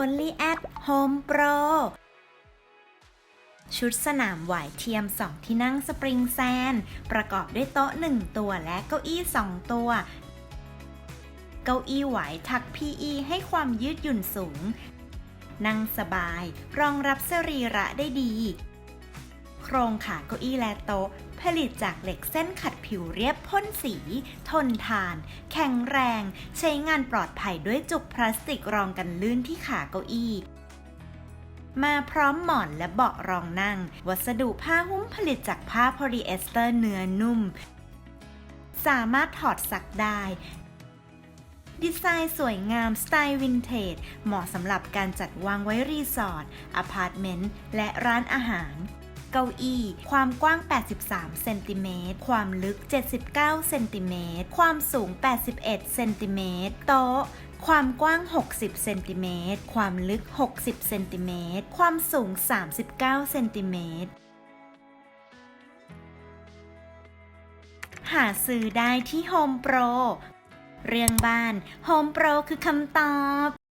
only at Home Pro ชุดสนามหวายเทียม 2 ที่นั่งสปริงแซน ประกอบด้วยโต๊ะ 1 ตัวและเก้าอี้ 2 ตัว เก้าอี้หวายถัก PE ให้ความยืดหยุ่นสูง นั่งสบาย รองรับสรีระได้ดี โครงขาเก้าอี้และโต๊ะ ผลิตจากเหล็กเส้นขัดผิวเรียบพ่นสี ทนทาน แข็งแรง ใช้งานปลอดภัยด้วยจุกพลาสติกรองกันลื่นที่ขาเก้าอี้มาพร้อมหมอนและเบาะรองนั่ง วัสดุผ้าหุ้มผลิตจากผ้าโพลีเอสเตอร์เนื้อนุ่ม สามารถถอดซักได้ ดีไซน์สวยงามสไตล์วินเทจ เหมาะสำหรับการจัดวางไว้รีสอร์ทอพาร์ตเมนต์ และร้านอาหาร เก้าอี้ ความกว้าง 83 เซนติเมตร ความลึก 79 เซนติเมตร ความสูง 81 เซนติเมตร โต๊ะความกว้าง 60 เซนติเมตร ความลึก 60 เซนติเมตร ความสูง 39 เซนติเมตร หาซื้อได้ที่ Home Pro เรื่องบ้าน Home Pro คือคำตอบ